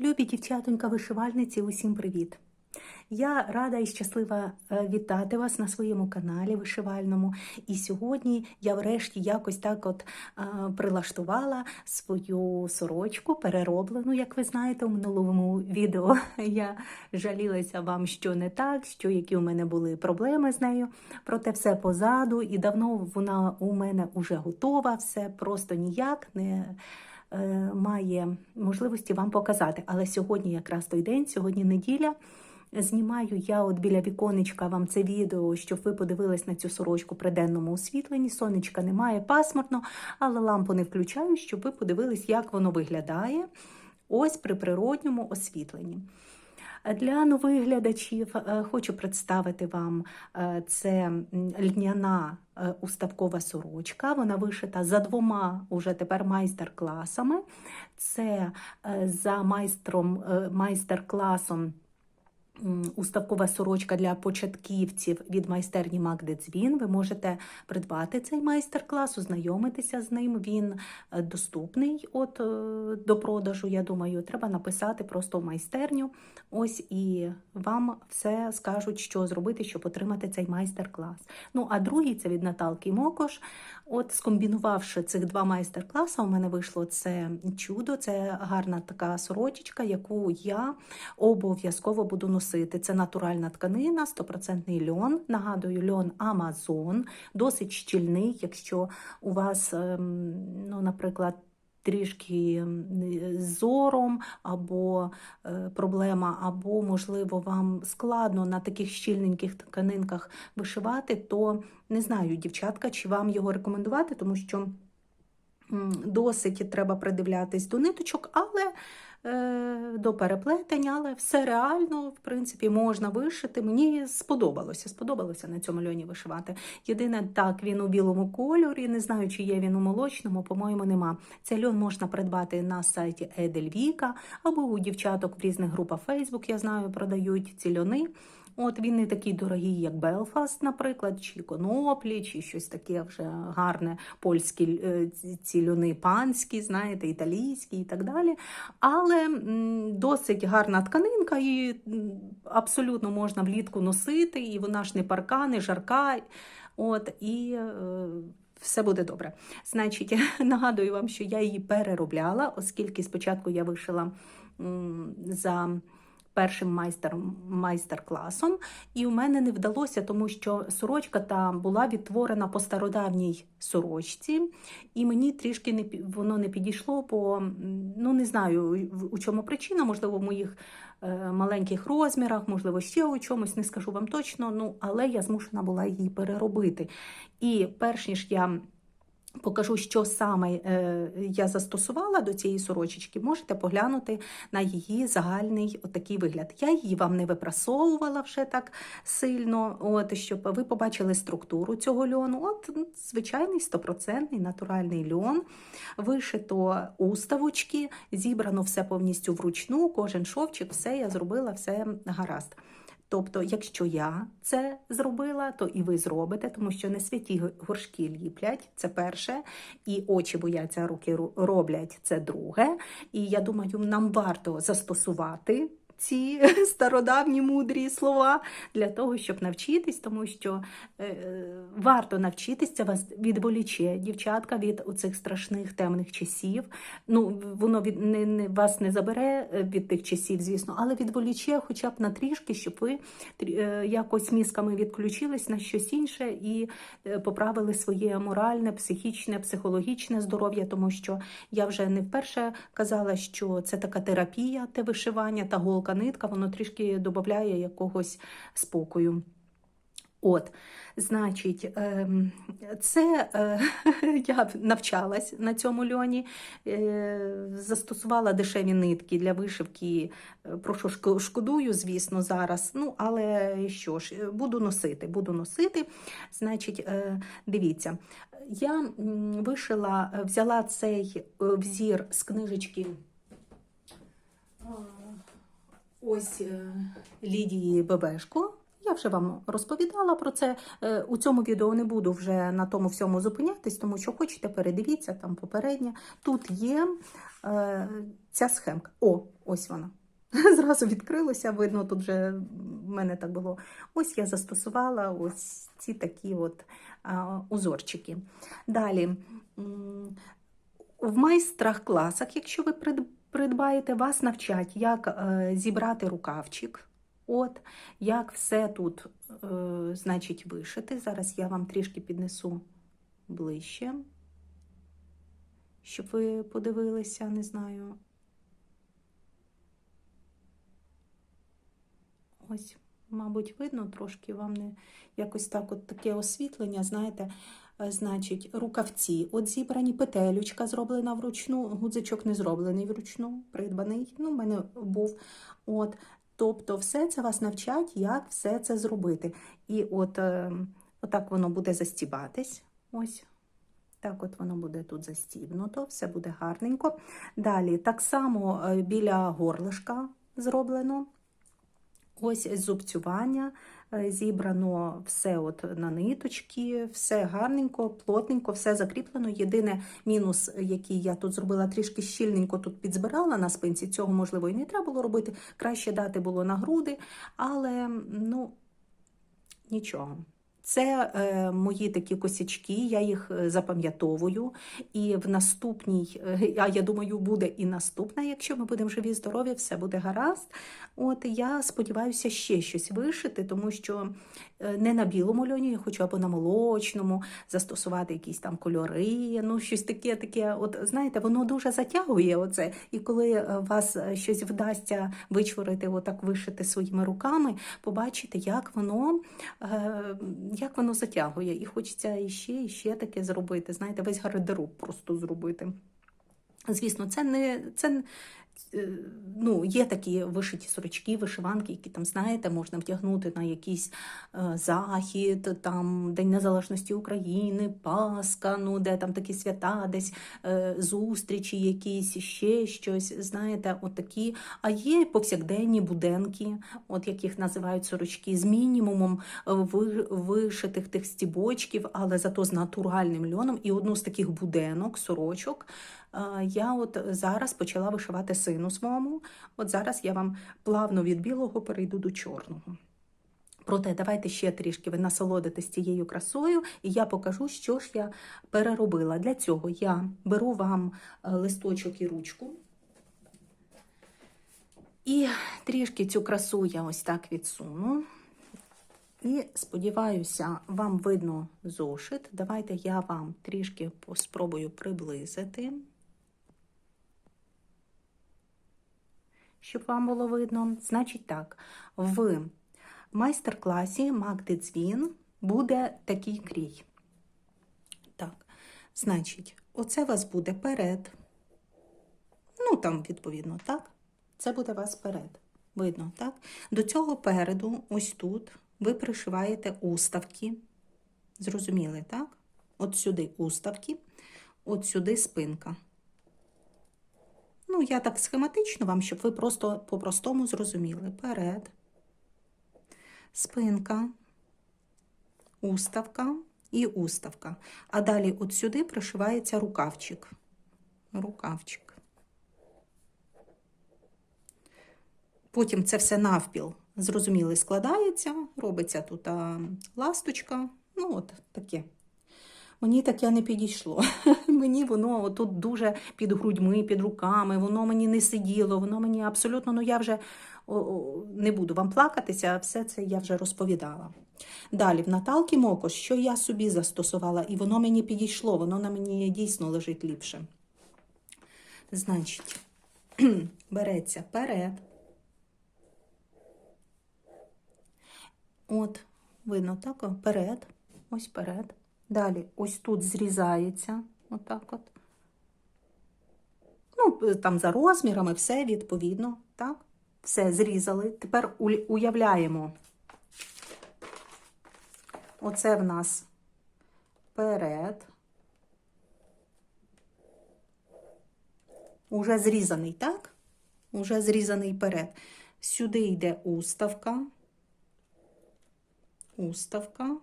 Любі дівчатонька вишивальниці, усім привіт! Я рада і щаслива е, вітати вас на своєму каналі вишивальному. І сьогодні я врешті якось так от е, прилаштувала свою сорочку, перероблену, як ви знаєте, у минулому відео я жалілася вам, що не так, що які у мене були проблеми з нею. Проте все позаду, і давно вона у мене вже готова, все просто ніяк не має можливості вам показати. Але сьогодні якраз той день, сьогодні неділя. Знімаю я от біля віконечка вам це відео, щоб ви подивились на цю сорочку при денному освітленні. Сонечка немає, пасмурно, але лампу не включаю, щоб ви подивились, як воно виглядає ось при природньому освітленні. Для нових глядачів е, хочу представити вам е, це льняна е, уставкова сорочка. Вона вишита за двома уже тепер майстер-класами. Це за майстром майстер-класом. Уставкова сорочка для початківців від майстерні Магди Дзвін. Ви можете придбати цей майстер-клас, ознайомитися з ним. Він е, доступний от, е, до продажу. Я думаю, треба написати просто в майстерню. Ось і вам все скажуть, що зробити, щоб отримати цей майстер-клас. Ну, а другий це від Наталки Мокош. От, скомбінувавши цих два майстер-класи, у мене вийшло це чудо. Це гарна така сорочечка, яку я обов'язково буду носити. Це натуральна тканина, 100% льон. Нагадую, льон Амазон, досить щільний. Якщо у вас, ем, ну, наприклад, Трішки з зором або е, проблема, або, можливо, вам складно на таких щільненьких тканинках вишивати, то не знаю, дівчатка, чи вам його рекомендувати, тому що досить треба придивлятись до ниточок, але до переплетень, але все реально, в принципі, можна вишити. Мені сподобалося, сподобалося на цьому льоні вишивати. Єдине, так, він у білому кольорі, не знаю, чи є він у молочному, по-моєму, нема. Цей льон можна придбати на сайті Едельвіка або у дівчаток в різних групах Facebook, я знаю, продають ці льони. От він не такий дорогий, як Белфаст, наприклад, чи Коноплі, чи щось таке вже гарне, польські е, ці- ці льони панські, знаєте, італійські і так далі. Але досить гарна тканинка, і абсолютно можна влітку носити, і вона ж не парка, не жарка. От, і е, все буде добре. Значить, нагадую вам, що я її переробляла, оскільки спочатку я вишила за першим майстер-класом, і у мене не вдалося, тому що сорочка та була відтворена по стародавній сорочці, і мені трішки не воно не підійшло, бо ну не знаю у чому причина, можливо, в моїх е, маленьких розмірах, можливо, ще у чомусь, не скажу вам точно. Ну але я змушена була її переробити. І перш ніж я покажу, що саме е, я застосувала до цієї сорочечки, можете поглянути на її загальний отакий вигляд. Я її вам не випрасовувала вже так сильно, от, щоб ви побачили структуру цього льону. От звичайний стопроцентний натуральний льон, вишито уставочки, зібрано все повністю вручну, кожен шовчик, все я зробила, все гаразд. Тобто, якщо я це зробила, то і ви зробите, тому що не святі горшки ліплять, це перше, і очі бояться, руки роблять, це друге. І я думаю, нам варто застосувати ці стародавні мудрі слова для того, щоб навчитись, тому що е, варто навчитись, це вас відволіче, дівчатка, від оцих страшних темних часів. Ну, воно від не, не вас не забере е, від тих часів, звісно, але відволіче хоча б на трішки, щоб ви е, якось мізками відключились на щось інше і е, поправили своє моральне, психічне, психологічне здоров'я, тому що я вже не вперше казала, що це така терапія, те вишивання та голка нитка, воно трішки додає якогось спокою. От, значить, ем, це е, я навчалась на цьому льоні, е, застосувала дешеві нитки для вишивки. Е, Про що шкодую, звісно, зараз. Ну, але що ж, буду носити, буду носити. Значить, дивіться, я вишила, взяла цей взір з книжечки. Ось е, Лідії Бебешко. Я вже вам розповідала про це. Е, У цьому відео не буду вже на тому всьому зупинятись, тому що хочете, передивіться там попереднє. Тут є е, ця схемка. О, ось вона. Зразу відкрилося, видно, тут вже в мене так було. Ось я застосувала ось ці такі от а, узорчики. Далі, в майстрах класах, якщо ви придбаєте, вас навчать, як е, зібрати рукавчик. От, як все тут, е, значить, вишити. Зараз я вам трішки піднесу ближче, щоб ви подивилися, не знаю. Ось, мабуть, видно трошки вам не якось так, от таке освітлення, знаєте, значить, рукавці. От зібрані петелючка зроблена вручну, гудзичок не зроблений вручну, придбаний. Ну, в мене був. От. Тобто, все це вас навчать, як все це зробити. І от е, отак воно буде застібатись. Ось. Так от воно буде тут застібнуто, все буде гарненько. Далі, так само е, біля горлишка зроблено. Ось зубцювання, е, зібрано все от на ниточки, все гарненько, плотненько, все закріплено. Єдине мінус, який я тут зробила, трішки щільненько тут підзбирала на спинці, цього, можливо, і не треба було робити. Краще дати було на груди, але ну, нічого. Це е, мої такі косячки, я їх е, запам'ятовую. І в наступній, е, а я думаю, буде і наступна, якщо ми будемо живі, здорові, все буде гаразд. От я сподіваюся ще щось вишити, тому що не на білому льоні, я хочу або на молочному, застосувати якісь там кольори, ну щось таке, таке. От знаєте, воно дуже затягує оце. І коли е, вас е, щось вдасться вичворити, отак вишити своїми руками, побачите, як воно, е, як воно затягує. І хочеться іще, і ще таке зробити. Знаєте, весь гардероб просто зробити. Звісно, це не це. Е, Ну, є такі вишиті сорочки, вишиванки, які там, знаєте, можна вдягнути на якийсь е, захід, там День Незалежності України, Пасха, ну де там такі свята, десь е, зустрічі, якісь ще щось. Знаєте, от такі. А є повсякденні буденки, от яких називають сорочки, з мінімумом вишитих тих стібочків, але зато з натуральним льоном. І одну з таких буденок, сорочок. Я от зараз почала вишивати сину своєму. От зараз я вам плавно від білого перейду до чорного. Проте давайте ще трішки ви насолодитесь цією красою, і я покажу, що ж я переробила. Для цього я беру вам е, листочок і ручку. І трішки цю красу я ось так відсуну. І сподіваюся, вам видно зошит. Давайте я вам трішки спробую приблизити, щоб вам було видно. Значить так, в майстер-класі Магди Дзвін буде такий крій. Так, значить, оце у вас буде перед. Ну, там, відповідно, так? Це буде у вас перед. Видно, так? До цього переду, ось тут, ви пришиваєте уставки. Зрозуміли, так? От сюди уставки, от сюди спинка. Ну, я так схематично вам, щоб ви просто по-простому зрозуміли. Перед, спинка, уставка і уставка. А далі от сюди пришивається рукавчик. Рукавчик. Потім це все навпіл, зрозуміли, складається, робиться тут а, ласточка. Ну, от таке. Мені таке не підійшло. мені воно тут дуже під грудьми, під руками, воно мені не сиділо, воно мені абсолютно, ну я вже не буду вам плакатися, все це я вже розповідала. Далі, в Наталки Мокош, що я собі застосувала, і воно мені підійшло, воно на мені дійсно лежить ліпше. Значить, береться перед. От, видно, так, перед, ось перед. Далі, ось тут зрізається, отак от. Ну, там за розмірами, все відповідно, так? Все зрізали. Тепер уявляємо. Оце в нас перед. Уже зрізаний, так? Уже зрізаний перед. Сюди йде уставка. Уставка.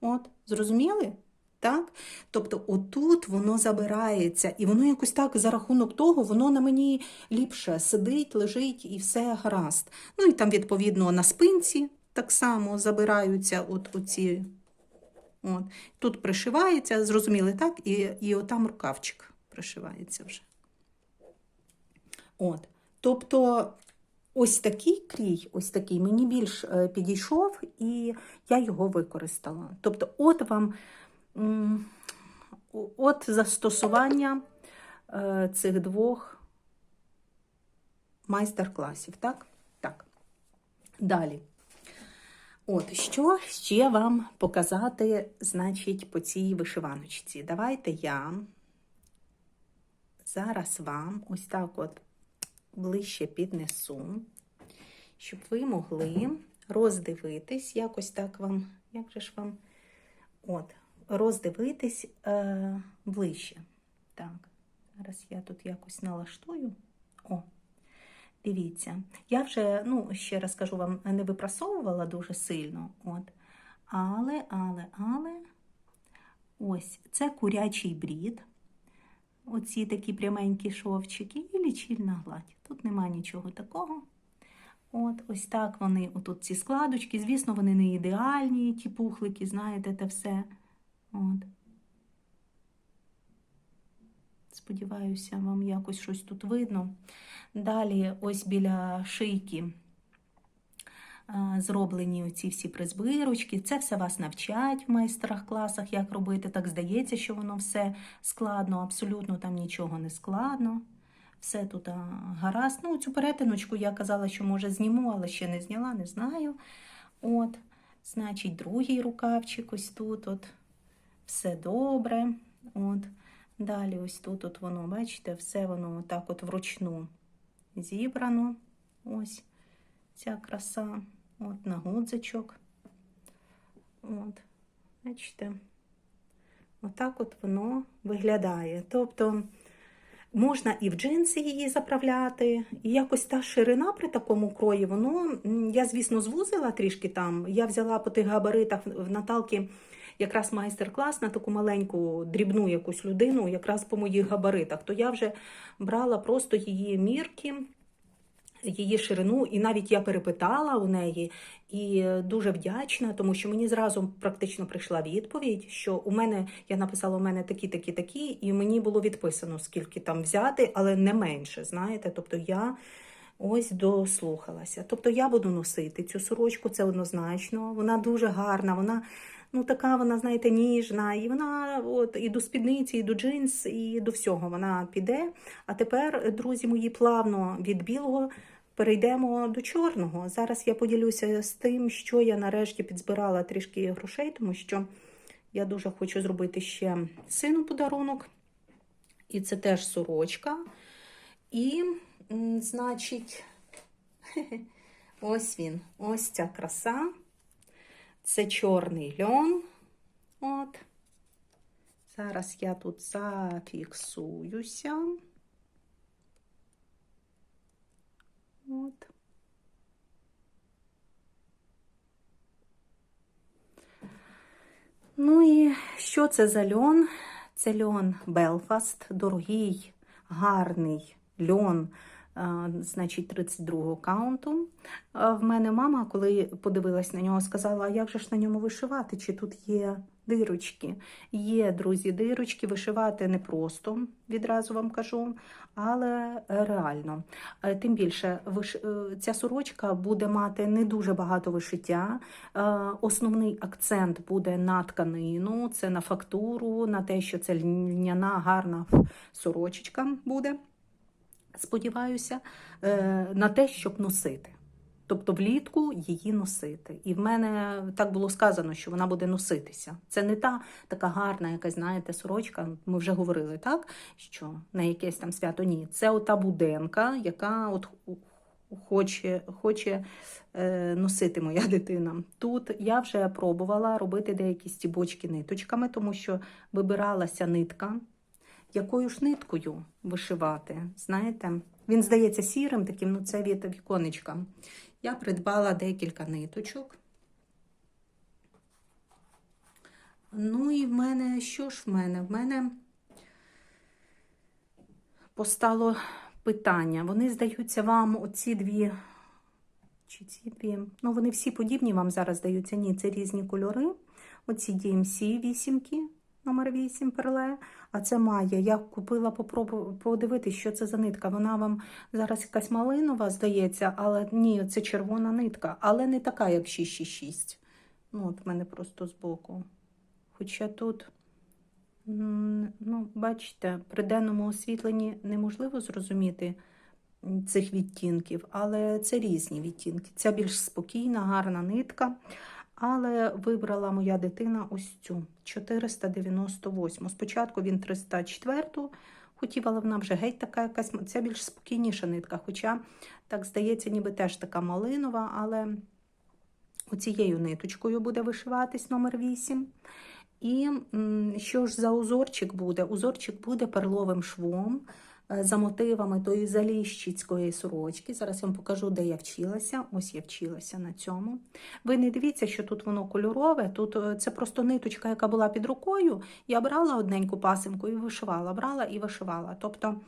От, зрозуміли? Так? Тобто, отут воно забирається, і воно якось так за рахунок того, воно на мені ліпше сидить, лежить і все гаразд. Ну і там, відповідно, на спинці так само забираються от оці. От. Тут пришивається, зрозуміли, так? І, і отам рукавчик пришивається вже. От. Тобто, ось такий крій, ось такий мені більш е, підійшов, і я його використала. Тобто, от вам от застосування е, цих двох майстер-класів, так? Так. Далі. От, що ще вам показати, значить, по цій вишиваночці? Давайте я зараз вам ось так от ближче піднесу, щоб ви могли роздивитись, якось так вам, як же ж вам, от, роздивитись е, ближче. Так, зараз я тут якось налаштую. О, Дивіться, я вже, ну, ще раз кажу вам, не випрасовувала дуже сильно. От. Але, але, але, ось це курячий брід. Оці такі пряменькі шовчики і лічильна гладь. Тут нема нічого такого. От, ось так вони, отут ці складочки. Звісно, вони не ідеальні, ті пухлики, знаєте, те все. От. Сподіваюся, вам якось щось тут видно. Далі, ось біля шийки зроблені оці всі призбирочки. Це все вас навчать в майстрах-класах, як робити. Так здається, що воно все складно, абсолютно там нічого не складно. Все тут гаразд. Ну, цю перетиночку я казала, що може зніму, але ще не зняла, не знаю. От, значить, другий рукавчик ось тут. от. Все добре. От. Далі ось тут от воно, бачите, все воно так от вручну зібрано. Ось ця краса, от на гудзичок. От, бачите, отак от воно виглядає. Тобто можна і в джинси її заправляти, і якось та ширина при такому крої, воно, я, звісно, звузила трішки там. Я взяла по тих габаритах в Наталки якраз майстер-клас на таку маленьку дрібну якусь людину, якраз по моїх габаритах, то я вже брала просто її мірки. Її ширину, і навіть я перепитала у неї і дуже вдячна, тому що мені зразу практично прийшла відповідь, що у мене я написала у мене такі, такі, такі, і мені було відписано, скільки там взяти, але не менше. Знаєте, тобто я ось дослухалася. Тобто я буду носити цю сорочку, це однозначно. Вона дуже гарна. Вона ну така вона, знаєте, ніжна, і вона от і до спідниці, і до джинс, і до всього вона піде. А тепер, друзі мої, плавно від білого. Перейдемо до чорного. Зараз я поділюся з тим, що я нарешті підзбирала трішки грошей, тому що я дуже хочу зробити ще сину подарунок. І це теж сорочка. І, значить, ось він, ось ця краса. Це чорний льон. От. Зараз я тут зафіксуюся. От. Ну і що це за льон? Це льон Белфаст, дорогий, гарний льон значить, 32-го каунту. В мене мама, коли подивилась на нього, сказала, а як же ж на ньому вишивати? Чи тут є дирочки? Є, друзі, дирочки, вишивати непросто, відразу вам кажу, але реально. Е, тим більше, е, ця сорочка буде мати не дуже багато вишиття. Е, основний акцент буде на тканину, це на фактуру, на те, що це льняна, гарна сорочечка буде сподіваюся, е, на те, щоб носити. Тобто влітку її носити. І в мене так було сказано, що вона буде носитися. Це не та така гарна, якась, знаєте, сорочка. Ми вже говорили, так? Що на якесь там свято ні. Це ота буденка, яка от хоче хоче е, носити моя дитина. Тут я вже пробувала робити деякі стібочки ниточками, тому що вибиралася нитка якою ж ниткою вишивати. Знаєте, він здається сірим, таким, ну це від віконечка. Я придбала декілька ниточок. Ну і в мене, що ж в мене? В мене постало питання. Вони здаються вам оці дві. Чи ці дві? Ну, вони всі подібні вам зараз здаються. Ні, це різні кольори. Оці DMC вісімки, номер 8 перле. А це Майя. Я купила попробу подивитися, що це за нитка. Вона вам зараз якась малинова, здається, але ні, це червона нитка, але не така, як 666. Ну, от в мене просто збоку. Хоча тут, ну, бачите, при денному освітленні неможливо зрозуміти цих відтінків, але це різні відтінки. Ця більш спокійна, гарна нитка. Але вибрала моя дитина ось цю 498. Спочатку він 304 хотів, але вона вже геть така якась. Це більш спокійніша нитка. Хоча, так здається, ніби теж така малинова, але оцією ниточкою буде вишиватись номер 8. І що ж за узорчик буде? Узорчик буде перловим швом за мотивами тої заліщицької сорочки. Зараз я вам покажу, де я вчилася. Ось я вчилася на цьому. Ви не дивіться, що тут воно кольорове. Тут е, це просто ниточка, яка була під рукою. Я брала одненьку пасинку і вишивала, брала і вишивала. Тобто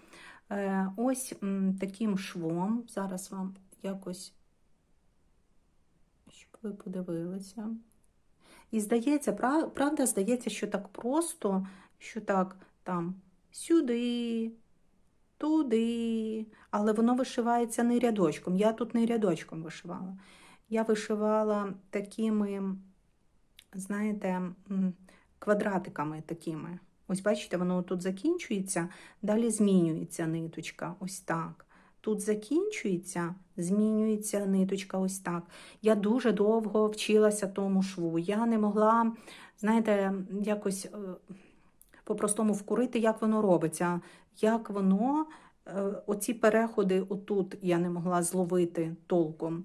е, ось таким швом. Зараз вам якось, щоб ви подивилися. І здається, правда, здається, що так просто, що так там сюди, туди, але воно вишивається не рядочком. Я тут не рядочком вишивала. Я вишивала такими, знаєте, квадратиками такими. Ось бачите, воно тут закінчується, далі змінюється ниточка. Ось так. Тут закінчується, змінюється ниточка ось так. Я дуже довго вчилася тому шву. Я не могла, знаєте, якось е, по-простому вкурити, як воно робиться. Як воно, е, оці переходи отут я не могла зловити толком,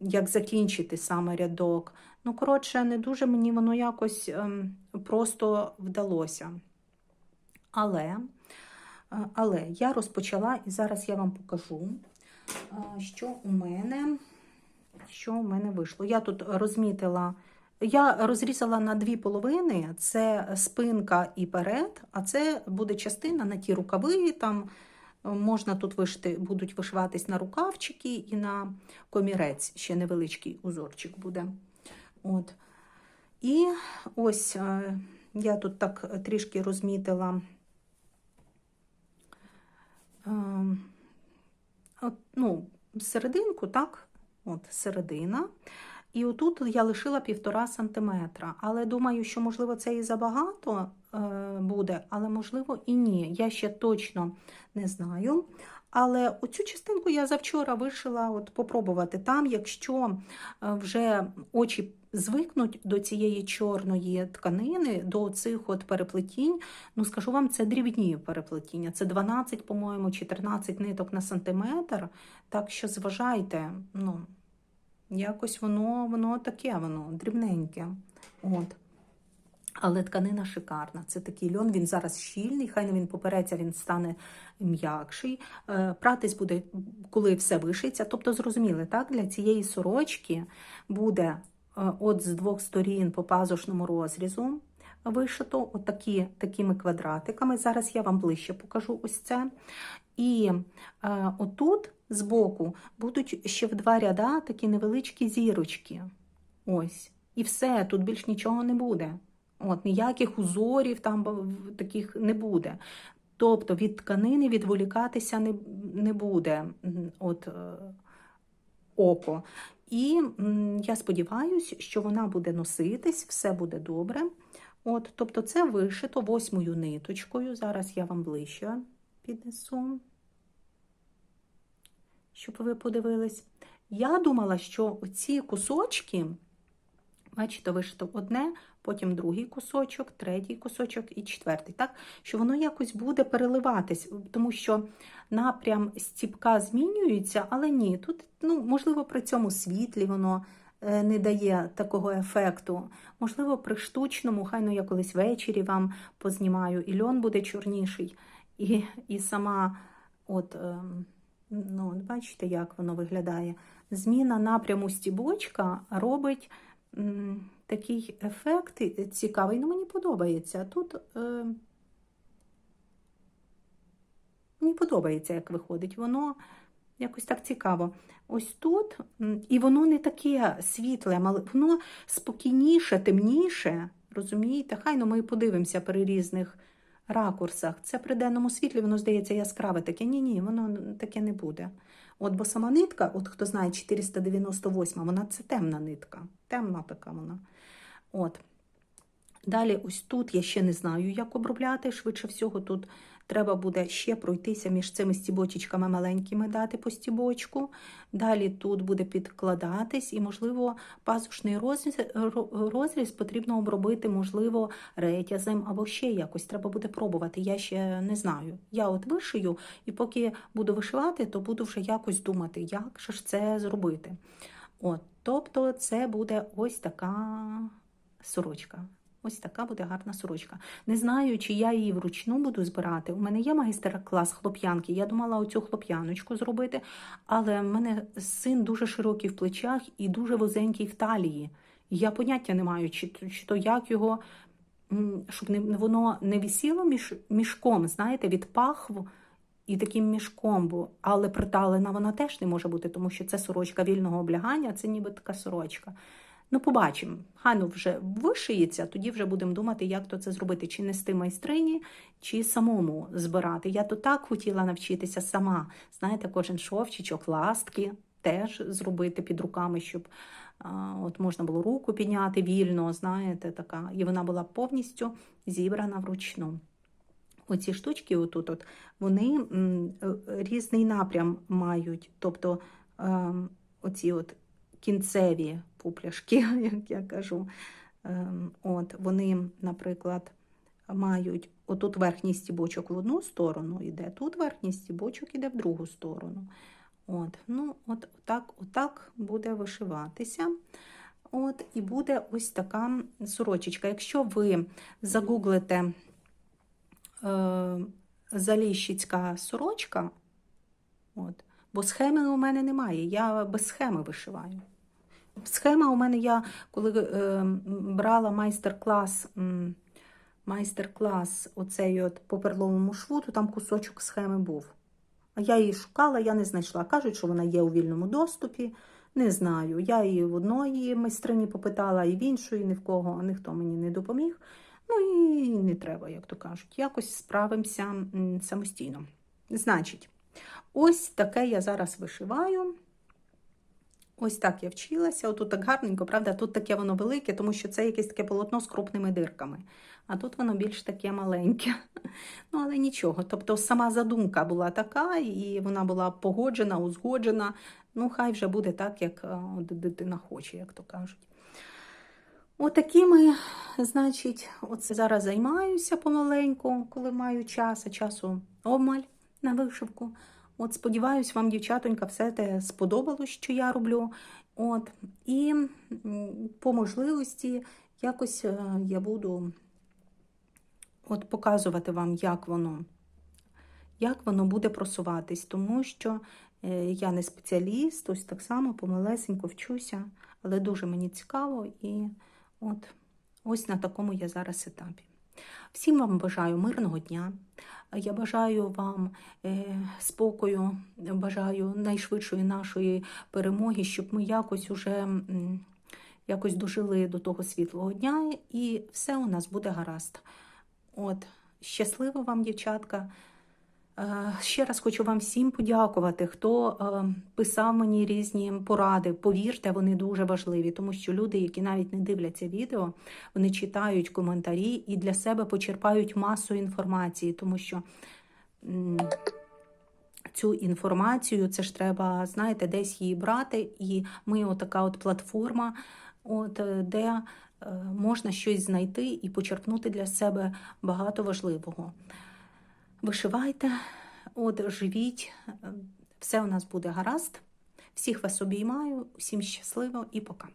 як закінчити саме рядок. Ну, коротше, не дуже мені воно якось ем, просто вдалося. Але, е, але я розпочала, і зараз я вам покажу, е, що у мене, що у мене вийшло. Я тут розмітила, я розрізала на дві половини: це спинка і перед, а це буде частина на ті рукави. Там е, можна тут вишити, будуть вишиватись на рукавчики і на комірець. Ще невеличкий узорчик буде. От. І ось е, я тут так трішки розмітила. Ем, от, ну, серединку, так? От, середина. І отут я лишила півтора сантиметра. Але думаю, що, можливо, це і забагато е, буде, але, можливо, і ні. Я ще точно не знаю. Але оцю частинку я завчора вишила от попробувати там, якщо е, вже очі звикнуть до цієї чорної тканини, до цих от переплетінь, ну скажу вам, це дрібні переплетіння. Це 12, по-моєму, чи 13 ниток на сантиметр. Так що зважайте, ну, якось воно, воно таке, воно дрібненьке. От. Але тканина шикарна. Це такий льон, він зараз щільний, хай не він попереться, він стане м'якший. Е, Пратись буде, коли все вишиться. Тобто, зрозуміли, так, для цієї сорочки буде е, от з двох сторін по пазушному розрізу вишито отакі, такими квадратиками. Зараз я вам ближче покажу ось це. І е, отут збоку будуть ще в два ряда такі невеличкі зірочки. Ось. І все, тут більш нічого не буде. От, Ніяких узорів там таких не буде. Тобто від тканини відволікатися не, не буде от, е, око. І я сподіваюся, що вона буде носитись, все буде добре. От, тобто це вишито восьмою ниточкою. Зараз я вам ближче піднесу, щоб ви подивились. Я думала, що ці кусочки, бачите, вишито одне, потім другий кусочок, третій кусочок і четвертий. Так? Що воно якось буде переливатись, тому що напрям стіпка змінюється, але ні, тут, ну, можливо, при цьому світлі воно не дає такого ефекту. Можливо, при штучному, хай ну я колись ввечері вам познімаю, і льон буде чорніший, і, і сама, от, ем, ну, бачите, як воно виглядає. Зміна напряму стібочка робить м, такий ефект е, цікавий, ну мені подобається. Тут е, мені подобається, як виходить. Воно якось так цікаво. Ось тут, і воно не таке світле, але воно спокійніше, темніше. Розумієте? Хай ну ми подивимося при різних ракурсах. Це при денному світлі, воно здається яскраве таке. Ні, ні, воно таке не буде. От бо сама нитка, от хто знає, 498, вона це темна нитка. Темна така вона. От. Далі, ось тут я ще не знаю, як обробляти. Швидше всього, тут треба буде ще пройтися між цими стібочечками маленькими, дати по стібочку. Далі тут буде підкладатись, і, можливо, пазушний розріз, розріз потрібно обробити, можливо, ретязем або ще якось. Треба буде пробувати. Я ще не знаю. Я от вишию, і поки буду вишивати, то буду вже якось думати, як же ж це зробити. От, тобто, це буде ось така сорочка. Ось така буде гарна сорочка. Не знаю, чи я її вручну буду збирати. У мене є магістр-клас хлоп'янки. Я думала оцю хлоп'яночку зробити, але в мене син дуже широкий в плечах і дуже вузенький в талії. Я поняття не маю, чи, чи то як його, щоб не, воно не висіло між, мішком, знаєте, від пахву і таким мішком, бо, але приталена вона теж не може бути, тому що це сорочка вільного облягання, це ніби така сорочка. Ну, побачимо. Хай ну вже вишиється, тоді вже будемо думати, як то це зробити, чи нести майстрині, чи самому збирати. Я то так хотіла навчитися сама. Знаєте, кожен шовчичок, ластки теж зробити під руками, щоб а, от можна було руку підняти вільно, знаєте, така. І вона була повністю зібрана вручну. Оці штучки, отут, от, вони м, е, різний напрям мають. Тобто ем, оці от кінцеві пупляшки, як я кажу. Ем, От, вони, наприклад, мають отут верхній стібочок в одну сторону йде, тут верхній стібочок іде в другу сторону. От, ну, от так, отак буде вишиватися. От, і буде ось така сорочечка. Якщо ви загуглите е, Заліщицька сорочка, от, бо схеми у мене немає, я без схеми вишиваю. Схема у мене я, коли е, брала майстер-клас, майстер-клас оцей от по перловому шву, то там кусочок схеми був. А я її шукала, я не знайшла. Кажуть, що вона є у вільному доступі. Не знаю. Я її в одної майстрині попитала, і в іншої ні в кого, ніхто мені не допоміг. Ну і не треба, як то кажуть. Якось справимося самостійно. Значить, ось таке я зараз вишиваю. Ось так я вчилася. Отут так гарненько, правда, тут таке воно велике, тому що це якесь таке полотно з крупними дирками. А тут воно більш таке маленьке. Ну, але нічого. Тобто сама задумка була така, і вона була погоджена, узгоджена. Ну, хай вже буде так, як е, дитина хоче, як то кажуть. Отакими, значить, оце зараз займаюся помаленьку, коли маю час, а часу обмаль на вишивку. От сподіваюсь, вам, дівчатонька, все те сподобалось, що я роблю. От, і по можливості якось е, я буду от показувати вам, як воно, як воно буде просуватись, тому що е, я не спеціаліст, ось так само помалесенько вчуся, але дуже мені цікаво і от ось на такому я зараз етапі. Всім вам бажаю мирного дня. Я бажаю вам е, спокою, бажаю найшвидшої нашої перемоги, щоб ми якось уже якось дожили до того світлого дня, і все у нас буде гаразд. От, щасливо вам, дівчатка. Е, Ще раз хочу вам всім подякувати, хто е, писав мені різні поради. Повірте, вони дуже важливі, тому що люди, які навіть не дивляться відео, вони читають коментарі і для себе почерпають масу інформації, тому що цю інформацію це ж треба, знаєте, десь її брати. І ми отака от платформа, от, де е, можна щось знайти і почерпнути для себе багато важливого. Вишивайте, от живіть, все у нас буде гаразд. Всіх вас обіймаю, всім щасливо і пока.